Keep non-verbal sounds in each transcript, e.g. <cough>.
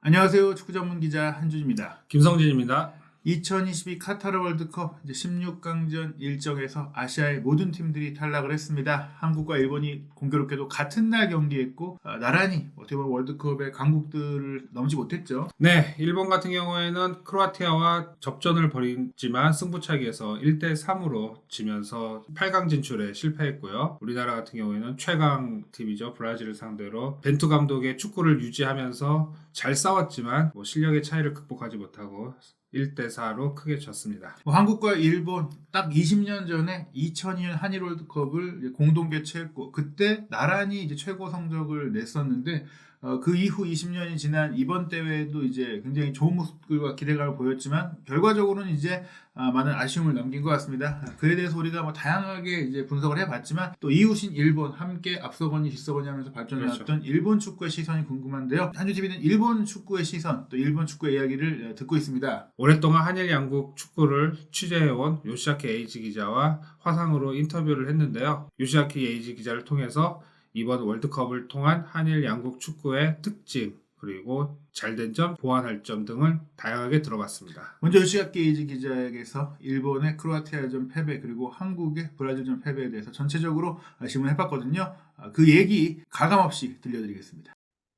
안녕하세요. 축구 전문 기자 한준입니다. 김성진입니다. 2022 카타르 월드컵 이제 16강전 일정에서 아시아의 모든 팀들이 탈락을 했습니다. 한국과 일본이 공교롭게도 같은 날 경기했고 아, 나란히 어떻게 보면 월드컵의 강국들을 넘지 못했죠. 네, 일본 같은 경우에는 크로아티아와 접전을 벌이지만 승부차기에서 1대 3으로 지면서 8강 진출에 실패했고요. 우리나라 같은 경우에는 최강 팀이죠. 브라질을 상대로 벤투 감독의 축구를 유지하면서 잘 싸웠지만 뭐 실력의 차이를 극복하지 못하고 1대 4로 크게 졌습니다. 뭐 한국과 일본 딱 20년 전에 2002년 한일 월드컵을 공동 개최했고 그때 나란히 이제 최고 성적을 냈었는데 어, 그 이후 20년이 지난 이번 대회도 이제 굉장히 좋은 모습들과 기대감을 보였지만 결과적으로는 이제 아, 많은 아쉬움을 남긴 것 같습니다. 그에 대해서 우리가 뭐 다양하게 이제 분석을 해봤지만 또 이웃인 일본 함께 앞서거니 뒤서거니 하면서 발전해왔던 일본 축구의 시선이 궁금한데요. 한주 TV는 일본 축구의 시선 또 일본 축구의 이야기를 어, 듣고 있습니다. 오랫동안 한일 양국 축구를 취재해온 요시아키 에이지 기자와 화상으로 인터뷰를 했는데요. 요시아키 에이지 기자를 통해서 이번 월드컵을 통한 한일 양국 축구의 특징 그리고 잘된 점, 보완할 점 등을 다양하게 들어봤습니다. 먼저 요시아키 에이지 기자에게서 일본의 크로아티아전 패배 그리고 한국의 브라질전 패배에 대해서 전체적으로 질문해봤거든요. 아, 그 얘기 가감 없이 들려드리겠습니다.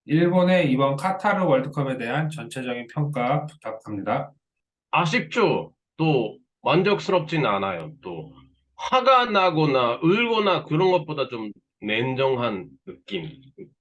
일본의 이번 카타르 월드컵에 대한 전체적인 평가 부탁합니다. 아쉽죠. 또 만족스럽진 않아요. 또 화가 나거나 울거나 그런 것보다 좀 냉정한 느낌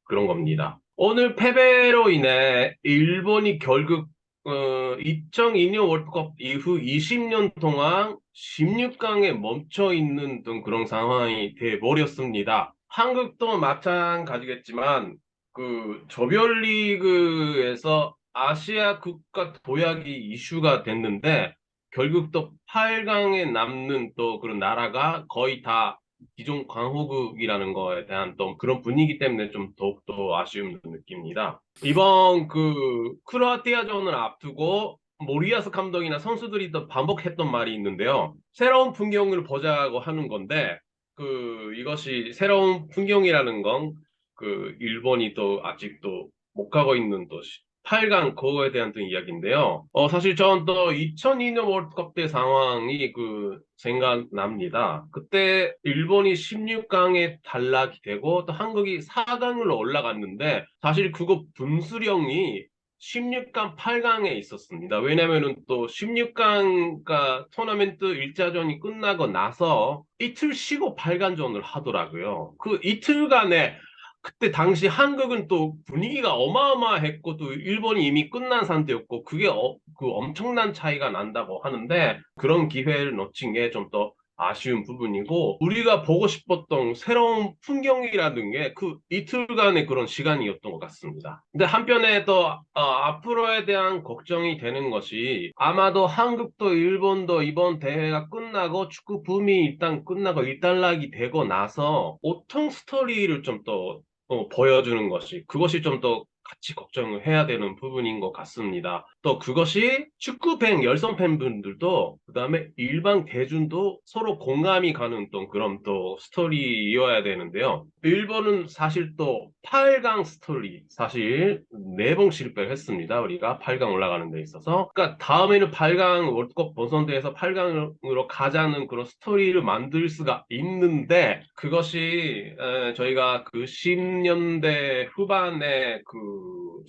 그런 겁니다. 오늘 패배로 인해 일본이 결국 어, 2002년 월드컵 이후 20년 동안 16강에 멈춰 있는 등 그런 상황이 돼 버렸습니다. 한국도 마찬가지겠지만 그 조별리그에서 아시아 국가 도약이 이슈가 됐는데 결국 또 8강에 남는 또 그런 나라가 거의 다 기존 강호국이라는 거에 대한 또 그런 분위기 때문에 좀 더욱더 아쉬움을 느낍니다. 이번 그 크로아티아전을 앞두고 모리아스 감독이나 선수들이 또 반복했던 말이 있는데요. 새로운 풍경을 보자고 하는 건데 그 이것이 새로운 풍경이라는 건 그 일본이 또 아직도 못 가고 있는 또 8강 그거에 대한 또 이야기인데요. 어 사실 저는 또 2002년 월드컵 때 상황이 그 생각납니다. 그때 일본이 16강에 탈락이 되고 또 한국이 4강으로 올라갔는데 사실 그거 분수령이 16강, 8강에 있었습니다. 왜냐면은 또 16강가 토너멘트 1차전이 끝나고 나서 이틀 쉬고 8강전을 하더라고요. 그 이틀간에 그때 당시 한국은 또 분위기가 어마어마했고 또 일본이 이미 끝난 상태였고 그게 어, 그 엄청난 차이가 난다고 하는데 그런 기회를 놓친 게 좀 더 아쉬운 부분이고 우리가 보고 싶었던 새로운 풍경이라는 게 그 이틀간의 그런 시간이었던 것 같습니다. 근데 한편에 또 어, 앞으로에 대한 걱정이 되는 것이 아마도 한국도 일본도 이번 대회가 끝나고 축구 붐이 일단 끝나고 일단락이 되고 나서 오통 스토리를 좀더 어, 보여주는 것이 그것이 좀 더 같이 걱정을 해야 되는 부분인 것 같습니다. 또 그것이 축구 팬, 열성 팬분들도 그 다음에 일반 대중도 서로 공감이 가는 또 그런 또 스토리이어야 되는데요. 일본은 사실 또 8강 스토리 사실 4번 실패를 했습니다. 우리가 8강 올라가는 데 있어서 그러니까 다음에는 8강 월드컵 본선대에서 8강으로 가자는 그런 스토리를 만들 수가 있는데 그것이 에, 저희가 그 10년대 후반에 그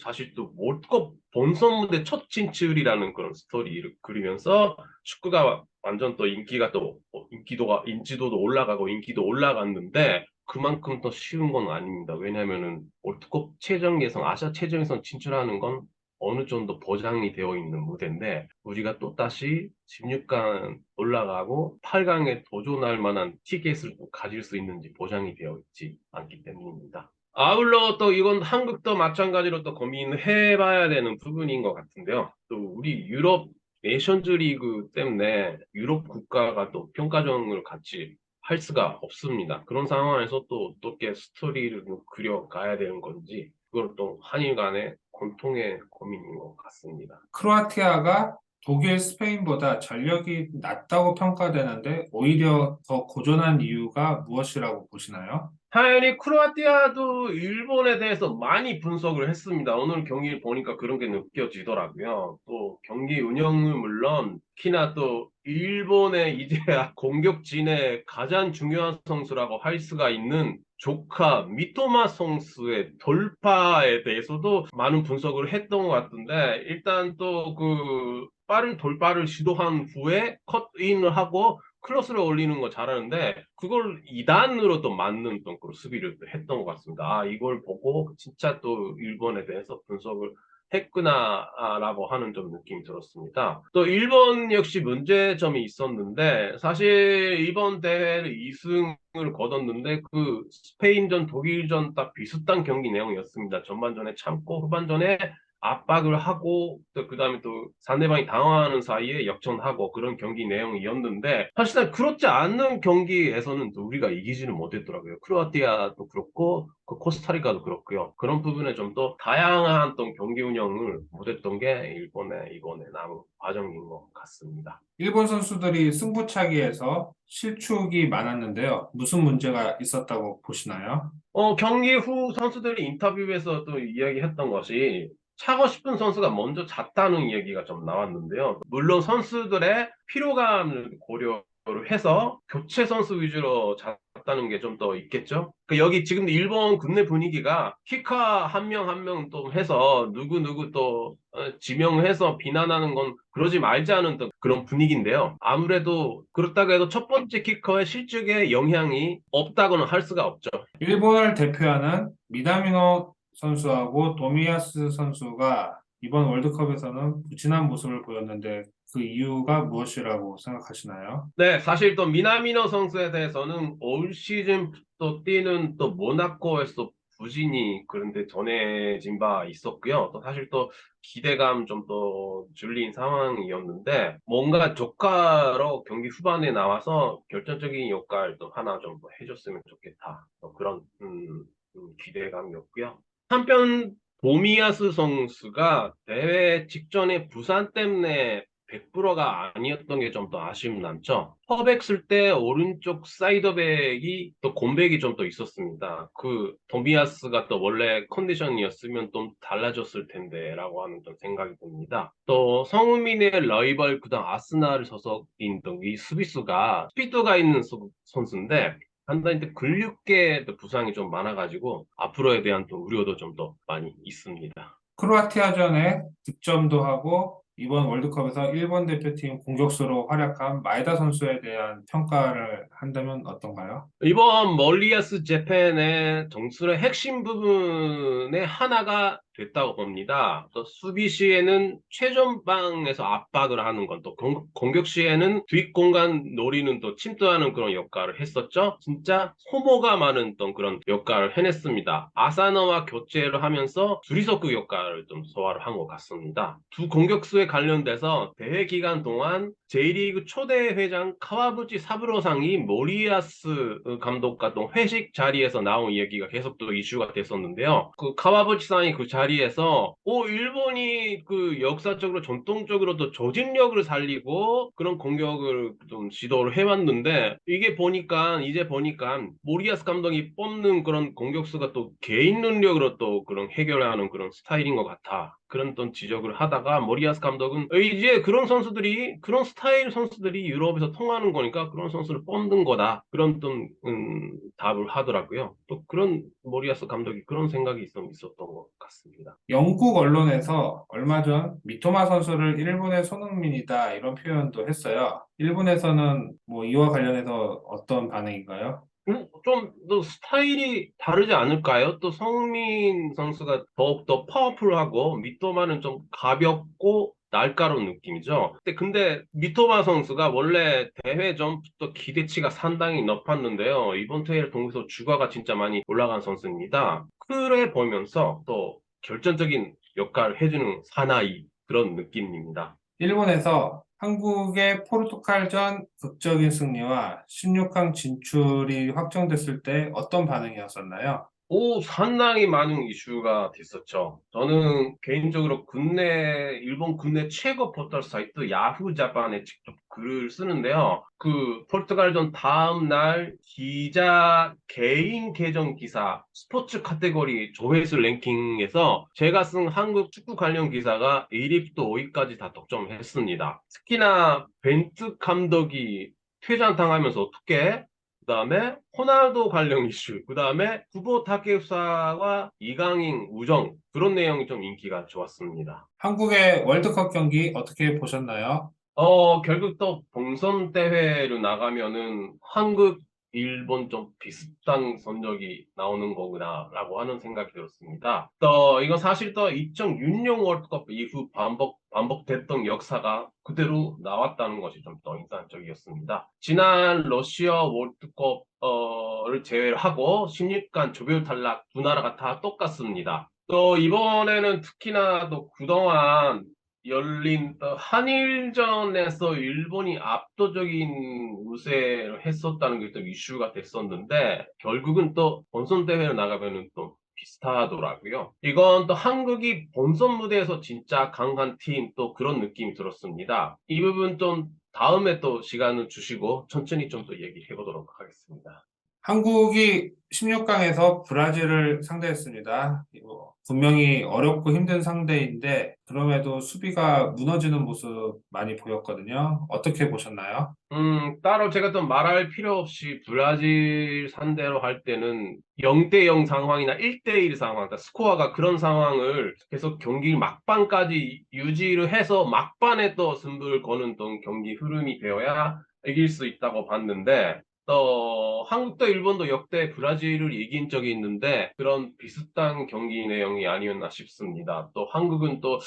사실 또 월드컵 본선 무대 첫 진출이라는 그런 스토리를 그리면서 축구가 완전 또 인기가 또 어, 인기도가 인지도도 올라가고 인기도 올라갔는데 그만큼 더 쉬운 건 아닙니다. 왜냐면은 월드컵 최종 예선, 아시아 최종 예선 진출하는 건 어느 정도 보장이 되어 있는 무대인데 우리가 또 다시 16강 올라가고 8강에 도전할 만한 티켓을 가질 수 있는지 보장이 되어 있지 않기 때문입니다. 아울러 또 이건 한국도 마찬가지로 또 고민해 봐야 되는 부분인 것 같은데요. 또 우리 유럽 네이션즈 리그 때문에 유럽 국가가 또 평가전을 같이 할 수가 없습니다. 그런 상황에서 또 어떻게 스토리를 그려가야 되는 건지 그걸 또 한일 간의 공통의 고민인 것 같습니다. 크로아티아가 독일, 스페인보다 전력이 낮다고 평가되는데 오히려 더 고전한 이유가 무엇이라고 보시나요? 당연히 크로아티아도 일본에 대해서 많이 분석을 했습니다. 오늘 경기를 보니까 그런 게 느껴지더라고요. 또 경기 운영은 물론 특히나 또 일본의 이제 <laughs> 공격진의 가장 중요한 선수라고 할 수가 있는 조카 미토마 선수의 돌파에 대해서도 많은 분석을 했던 것 같은데 일단 또 그 빠른 돌파를 시도한 후에 컷인을 하고 클로스를 올리는 거 잘하는데 그걸 2단으로 또 맞는 또 그런 수비를 또 했던 것 같습니다. 아 이걸 보고 진짜 또 일본에 대해서 분석을 했구나라고 하는 좀 느낌이 들었습니다. 또 일본 역시 문제점이 있었는데 사실 이번 대회를 2승을 거뒀는데 그 스페인전, 독일전 딱 비슷한 경기 내용이었습니다. 전반전에 참고 후반전에 압박을 하고 또 그다음에 또 상대방이 당황하는 사이에 역전하고 그런 경기 내용이었는데 사실상 그렇지 않는 경기에서는 또 우리가 이기지는 못했더라고요. 크로아티아도 그렇고 그 코스타리카도 그렇고요. 그런 부분에 좀 더 다양한 또 경기 운영을 못했던 게 일본의 이번에 남은 과정인 것 같습니다. 일본 선수들이 승부차기에서 실축이 많았는데요. 무슨 문제가 있었다고 보시나요? 어, 경기 후 선수들이 인터뷰에서 또 이야기했던 것이 차고 싶은 선수가 먼저 잤다는 얘기가 좀 나왔는데요. 물론 선수들의 피로감을 고려를 해서 교체 선수 위주로 잤다는 게 좀 더 있겠죠. 그 여기 지금 일본 국내 분위기가 키카 한 명 한 명 또 해서 누구 누구 또 어, 지명해서 비난하는 건 그러지 말자는 또 그런 분위기인데요. 아무래도 그렇다고 해도 첫 번째 키커의 실적에 영향이 없다고는 할 수가 없죠. 일본을 대표하는 미나미노 선수하고 도미야스 선수가 이번 월드컵에서는 부진한 모습을 보였는데 그 이유가 무엇이라고 생각하시나요? 네, 사실 또 미나미노 선수에 대해서는 올 시즌 또 뛰는 또 모나코에서 부진이 그런데 전해진 바 있었고요. 또 사실 또 기대감 좀 더 줄린 상황이었는데 뭔가 조카로 경기 후반에 나와서 결정적인 역할 또 하나 좀 해줬으면 좋겠다. 또 그런 음, 음, 기대감이었고요. 한편 도미야스 선수가 대회 직전에 부산 때문에 100%가 아니었던 게 좀 더 아쉬움 남죠. 퍼백 쓸 때 오른쪽 사이드백이 또 공백이 좀 더 있었습니다. 그 도미아스가 또 원래 컨디션이었으면 좀 달라졌을 텐데 라고 하는 좀 생각이 듭니다. 또 성우민의 라이벌 그다음 아스날 소속인 또이 수비수가 스피드가 있는 수- 선수인데 한단히 또 근육계 또 부상이 좀 많아가지고 앞으로에 대한 또 우려도 좀 더 많이 있습니다. 크로아티아전에 득점도 하고 이번 월드컵에서 일본 대표팀 공격수로 활약한 마에다 선수에 대한 평가를 한다면 어떤가요? 이번 멀리아스 재팬의 정술의 핵심 부분의 하나가 됐다고 봅니다. 또 수비 시에는 최전방에서 압박을 하는 건 또 공격 시에는 뒷공간 노리는 또 침투하는 그런 역할을 했었죠. 진짜 소모가 많은 또 그런 역할을 해냈습니다. 아사나와 교체를 하면서 둘이서 그 역할을 좀 소화를 한 것 같습니다. 두 공격수에 관련돼서 대회 기간 동안 J리그 초대 회장 카와부치 사브로상이 모리아스 감독과 또 회식 자리에서 나온 얘기가 계속 또 이슈가 됐었는데요. 그 카와부치 상이 그 자리 에서 오 일본이 그 역사적으로 전통적으로 또 조직력을 살리고 그런 공격을 좀 지도를 해왔는데 이게 보니까 이제 보니까 모리아스 감독이 뽑는 그런 공격수가 또 개인 능력으로 또 그런 해결하는 그런 스타일인 것 같아. 그런 또 지적을 하다가 모리아스 감독은 어, 이제 그런 선수들이 그런 스타일 선수들이 유럽에서 통하는 거니까 그런 선수를 뽑는 거다 그런 또 음, 답을 하더라고요. 또 그런 모리아스 감독이 그런 생각이 있, 있었던 것 같습니다. 영국 언론에서 얼마 전 미토마 선수를 일본의 손흥민이다 이런 표현도 했어요. 일본에서는 뭐 이와 관련해서 어떤 반응인가요? 음, 좀더 스타일이 다르지 않을까요? 또 성민 선수가 더욱더 파워풀하고 미토마는 좀 가볍고 날카로운 느낌이죠. 근데, 근데 미토마 선수가 원래 대회 전부터 기대치가 상당히 높았는데요. 이번 대회를 통해서 주가가 진짜 많이 올라간 선수입니다. 그래 보면서 또 결정적인 역할을 해주는 사나이 그런 느낌입니다. 일본에서 한국의 포르투갈전 극적인 승리와 16강 진출이 확정됐을 때 어떤 반응이었었나요? 오, 상당히 많은 이슈가 됐었죠. 저는 개인적으로 국내, 일본 국내 최고 포털 사이트 야후 자판에 직접 글을 쓰는데요. 그 포르투갈전 다음 날 기자 개인 계정 기사 스포츠 카테고리 조회수 랭킹에서 제가 쓴 한국 축구 관련 기사가 1위부터 5위까지 다 독점했습니다. 특히나 벤트 감독이 퇴장당하면서 어떻게 그 다음에 호날두 관련 이슈, 그 다음에 후보 타케우사와 이강인 우정 그런 내용이 좀 인기가 좋았습니다. 한국의 월드컵 경기 어떻게 보셨나요? 어 결국 또 본선 대회로 나가면은 한국, 일본 좀 비슷한 성적이 나오는 거구나라고 하는 생각이 들었습니다. 또 이건 사실 또 2006년 월드컵 이후 반복 반복됐던 역사가 그대로 나왔다는 것이 좀 더 인상적이었습니다. 지난 러시아 월드컵을 제외하고 16강 조별 탈락 두 나라가 다 똑같습니다. 또 이번에는 특히나 또 그동안 열린 어, 한일전에서 일본이 압도적인 우세를 했었다는 게 또 이슈가 됐었는데 결국은 또 본선 대회를 나가면은 또 비슷하더라고요. 이건 또 한국이 본선 무대에서 진짜 강한 팀 또 그런 느낌이 들었습니다. 이 부분 좀 다음에 또 시간을 주시고 천천히 좀더 얘기해 보도록 하겠습니다. 한국이 16강에서 브라질을 상대했습니다. 이거 분명히 어렵고 힘든 상대인데 그럼에도 수비가 무너지는 모습 많이 보였거든요. 어떻게 보셨나요? 음, 따로 제가 또 말할 필요 없이 브라질 상대로 할 때는 0대0 상황이나 1대1 상황, 그러니까 스코어가 그런 상황을 계속 경기 막판까지 유지를 해서 막판에 또 승부를 거는 또 경기 흐름이 되어야 이길 수 있다고 봤는데 또 한국도 일본도 역대 브라질을 이긴 적이 있는데 그런 비슷한 경기 내용이 아니었나 싶습니다. 또 한국은 또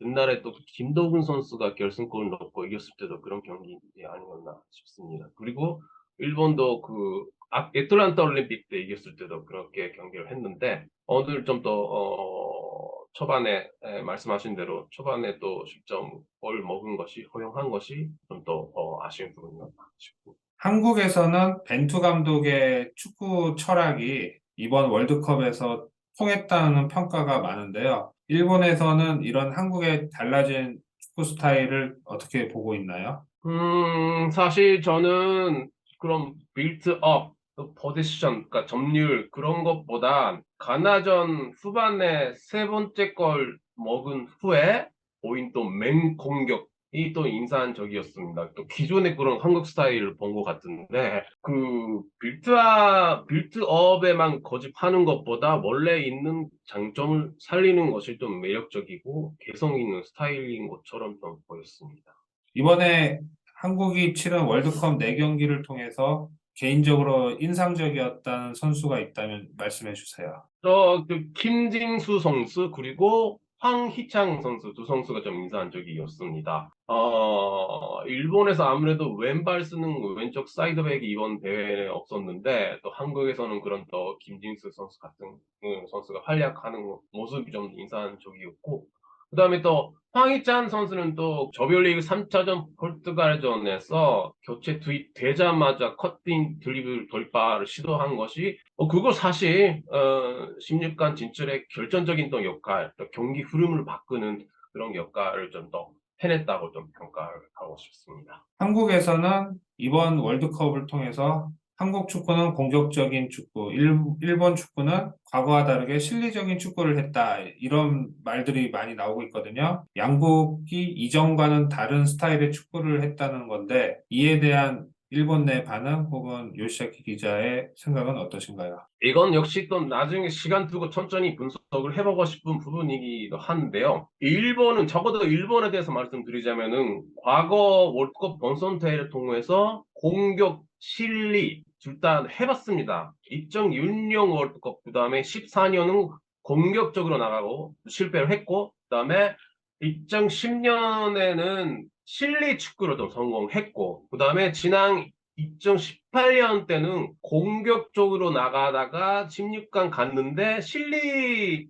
옛날에 또 김도훈 선수가 결승골을 넣고 이겼을 때도 그런 경기 아니었나 싶습니다. 그리고 일본도 그 아- 애틀란타 올림픽 때 이겼을 때도 그렇게 경기를 했는데 오늘 좀더 어, 초반에 에, 말씀하신 대로 초반에 또 10점을 먹은 것이 허용한 것이 좀더 아쉬운 부분이었나 싶습니다. 한국에서는 벤투 감독의 축구 철학이 이번 월드컵에서 통했다는 평가가 많은데요. 일본에서는 이런 한국의 달라진 축구 스타일을 어떻게 보고 있나요? 음, 사실 저는 그런 빌트업, 포지션, 그러니까 점유율 그런 것보다 가나전 후반에 세 번째 골 먹은 후에 보인 또 맹 공격 이 또 인상적이었습니다. 또 기존의 그런 한국 스타일을 본 것 같은데 그 빌트업, 빌트업에만 고집하는 것보다 원래 있는 장점을 살리는 것이 좀 매력적이고 개성 있는 스타일인 것처럼 좀 보였습니다. 이번에 한국이 치른 월드컵 4경기를 통해서 개인적으로 인상적이었다는 선수가 있다면 말씀해 주세요. 저, 그, 김진수 선수, 그리고 황희창 선수, 두 선수가 좀 인상적이었습니다. 어, 일본에서 아무래도 왼발 쓰는 왼쪽 사이드백이 이번 대회에 없었는데, 또 한국에서는 그런 또 김진수 선수 같은 그 선수가 활약하는 모습이 좀 인상적이었고, 그 다음에 또 황희찬 선수는 또 조별리그 3차전 포르투갈전에서 교체 투입되자마자 커팅 드리블 돌파를 시도한 것이 어, 그거 사실 어, 16강 진출의 결정적인 또 역할, 또 경기 흐름을 바꾸는 그런 역할을 좀 더 해냈다고 좀 평가를 하고 싶습니다. 한국에서는 이번 월드컵을 통해서 한국 축구는 공격적인 축구, 일, 일본 축구는 과거와 다르게 실리적인 축구를 했다. 이런 말들이 많이 나오고 있거든요. 양국이 이전과는 다른 스타일의 축구를 했다는 건데 이에 대한 일본 내 반응 혹은 요시아키 기자의 생각은 어떠신가요? 이건 역시 또 나중에 시간 두고 천천히 분석을 해보고 싶은 부분이기도 한데요. 일본은 적어도 일본에 대해서 말씀드리자면은 과거 월드컵 본선 대회를 통해서 공격 실리 둘 다 해봤습니다. 2006년 월드컵 그 다음에 14년은 공격적으로 나가고 실패를 했고 그 다음에 2010년에는 실리 축구로 좀 성공했고 그 다음에 지난 2018년 때는 공격적으로 나가다가 16강 갔는데 실리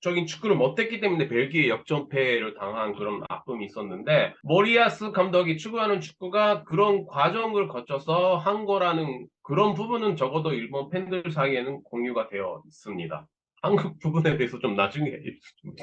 적인 축구를 못했기 때문에 벨기에 역전패를 당한 그런 아픔이 있었는데 모리아스 감독이 추구하는 축구가 그런 과정을 거쳐서 한 거라는 그런 부분은 적어도 일본 팬들 사이에는 공유가 되어 있습니다. 한국 부분에 대해서 좀 나중에 <laughs> 좀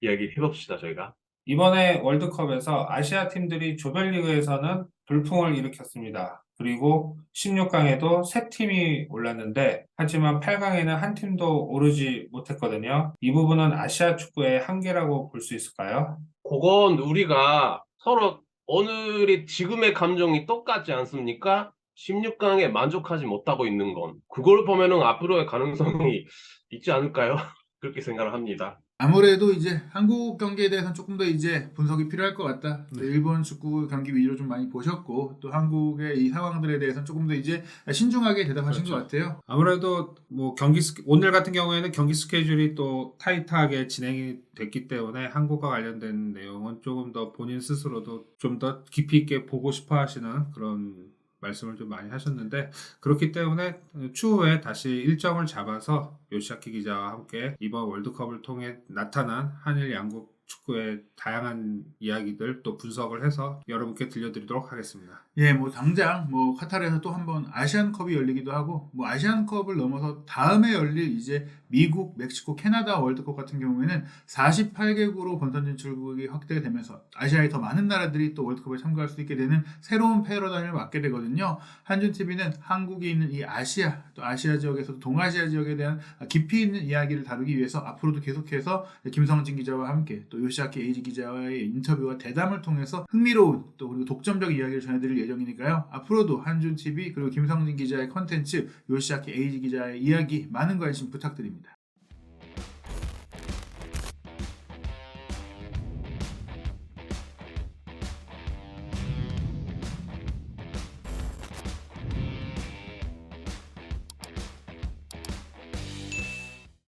이야기 해봅시다, 저희가. 이번에 월드컵에서 아시아 팀들이 조별리그에서는 불풍을 일으켰습니다. 그리고 16강에도 세 팀이 올랐는데 하지만 8강에는 한 팀도 오르지 못했거든요. 이 부분은 아시아 축구의 한계라고 볼 수 있을까요? 그건 우리가 서로 오늘의 지금의 감정이 똑같지 않습니까? 16강에 만족하지 못하고 있는 건 그걸 보면은 앞으로의 가능성이 있지 않을까요? <laughs> 그렇게 생각을 합니다. 아무래도 이제 한국 경기에 대해서는 조금 더 이제 분석이 필요할 것 같다. 또 네. 일본 축구 경기 위주로 좀 많이 보셨고 또 한국의 이 상황들에 대해서는 조금 더 이제 신중하게 대답하신 그렇죠. 것 같아요. 아무래도 뭐 경기 스- 오늘 같은 경우에는 경기 스케줄이 또 타이트하게 진행이 됐기 때문에 한국과 관련된 내용은 조금 더 본인 스스로도 좀 더 깊이 있게 보고 싶어 하시는 그런 말씀을 좀 많이 하셨는데 그렇기 때문에 추후에 다시 일정을 잡아서 요시아키 기자와 함께 이번 월드컵을 통해 나타난 한일 양국 축구의 다양한 이야기들 또 분석을 해서 여러분께 들려드리도록 하겠습니다. 예, 뭐 당장 뭐 카타르에서 또 한번 아시안컵이 열리기도 하고 뭐 아시안컵을 넘어서 다음에 열릴 이제 미국, 멕시코, 캐나다 월드컵 같은 경우에는 48개국으로 본선 진출국이 확대가 되면서 아시아의 더 많은 나라들이 또 월드컵에 참가할 수 있게 되는 새로운 패러다임을 맞게 되거든요. 한준 TV는 한국에 있는 이 아시아 또 아시아 지역에서도 동아시아 지역에 대한 깊이 있는 이야기를 다루기 위해서 앞으로도 계속해서 김성진 기자와 함께 또 요시아키 에이지 기자와의 인터뷰와 대담을 통해서 흥미로운 또 그리고 독점적 이야기를 전해드릴 예정이니까요. 앞으로도 한준 TV 그리고 김성진 기자의 컨텐츠 요시아키 에이지 기자의 이야기 많은 관심 부탁드립니다.